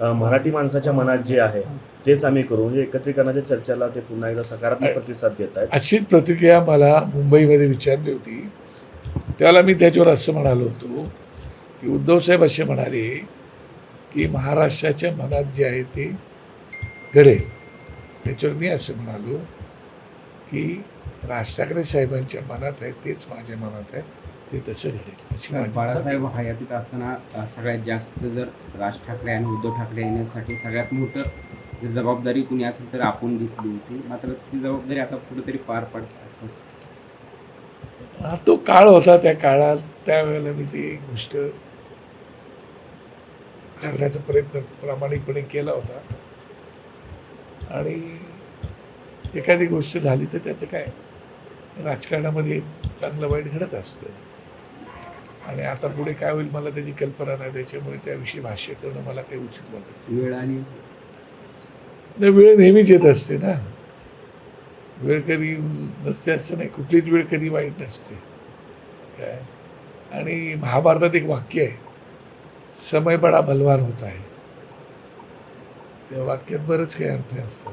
मराठी माणसाच्या मनात जे आहे तेच आम्ही करू. म्हणजे एकत्रीकरणाच्या चर्चेला ते पुन्हा एकदा सकारात्मक प्रतिसाद देत आहेत. अशीच प्रतिक्रिया मला मुंबईमध्ये विचारली होती. त्यावेळेला मी त्याच्यावर असं म्हणालो होतो की उद्धवसाहेब असे म्हणाले की महाराष्ट्राच्या मनात जे आहे ते घडेल. त्याच्यावर मी असं म्हणालो की राज ठाकरे साहेबांच्या मनात आहे तेच माझ्या मनात आहे. ते तसं घडेल. अशी माझी बाळासाहेब हयातीत असताना अ, सगळ्यात जास्त जर राज ठाकरे आणि उद्धव ठाकरे येण्यासाठी सगळ्यात मोठं जर जबाबदारी कुणी असेल तर आपण घेतली होती. मात्र ती जबाबदारी आता कुठेतरी पार पडते असं. हा तो काळ होता त्या काळात. त्यावेळेला मी ती गोष्ट करण्याचा प्रयत्न प्रामाणिकपणे केला होता. आणि एखादी गोष्ट झाली तर त्याचं काय? राजकारणामध्ये चांगलं वाईट घडत असतं. आणि आता पुढे काय होईल मला त्याची कल्पना नाही त्याच्यामुळे त्याविषयी भाष्य करणं मला काही उचित वाटत वेळ आली नाही वेळ नेहमीच येत असते ना. वेळ कधी नसते असं नाही कुठलीच वेळ कधी वाईट नसते. काय? आणि महाभारतात एक वाक्य आहे समय बडा बलवान होता आहे. त्या वाक्यात बरंच काही अर्थ असतात.